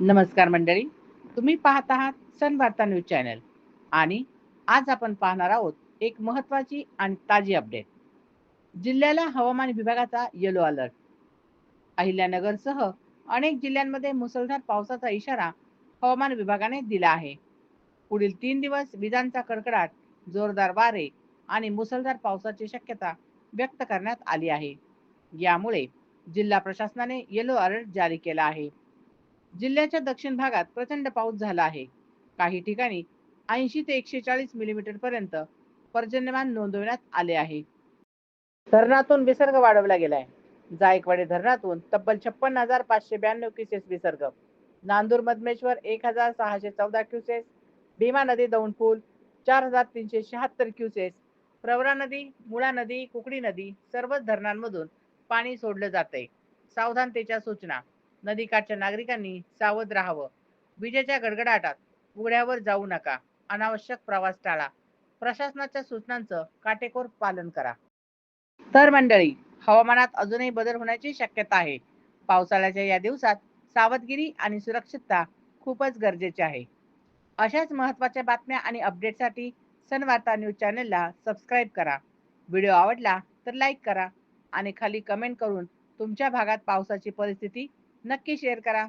नमस्कार मंडळी. तुम्ही पाहत आहात सन वार्ता न्यूज चॅनल. आणि आज आपण पाहणार आहोत एक महत्वाची आणि ताजी अपडेट. जिल्ह्याला हवामान विभागाचा येलो अलर्ट अहिल्यानगरसह अनेक जिल्ह्यांमध्ये मुसळधार पावसाचा इशारा हवामान विभागाने दिला आहे. पुढील तीन दिवस विजांचा कडकडाट जोरदार वारे आणि मुसळधार पावसाची शक्यता व्यक्त करण्यात आली आहे. यामुळे जिल्हा प्रशासनाने येलो अलर्ट जारी केला आहे. जिल्ह्याच्या दक्षिण भागात प्रचंड पाऊस झाला आहे. काही ठिकाणी ऐंशी ते एकशे चाळीस मिलीमीटर पर्यंत पर्जन्यमान नोंदवण्यात आले आहे. धरणातून विसर्ग वाढवला गेलाय. जायकवाडी धरणातून तब्बल छप्पन हजार पाचशे ब्याण्णव क्युसेस विसर्ग नांदूर मधमेश्वर एक हजार सहाशे चौदा क्युसेस भीमा नदी दौंडपूल चार हजार तीनशे शहात्तर क्युसेस प्रवरा नदी मुळा नदी कुकडी नदी सर्वच धरणांमधून पाणी सोडलं जातंय. सावधानतेच्या सूचना नदीकाठच्या नागरिकांनी सावध राहावं. विजेच्या गडगडाटात उघड्यावर जाऊ नका. अनावश्यक प्रवास टाळा. प्रशासनाच्या सूचनांचं काटेकोर पालन करा. तर मंडळी हवामानात अजूनही बदल होण्याची शक्यता आहे. पावसाळ्याच्या या दिवसात सावधगिरी आणि सुरक्षितता खूपच गरजेची आहे. अशाच महत्त्वाच्या बातम्या आणि अपडेटसाठी सनवार्ता न्यूज चॅनलला सबस्क्राईब करा. व्हिडिओ आवडला तर लाईक करा आणि खाली कमेंट करून तुमच्या भागात पावसाची परिस्थिती नक्की शेअर करा.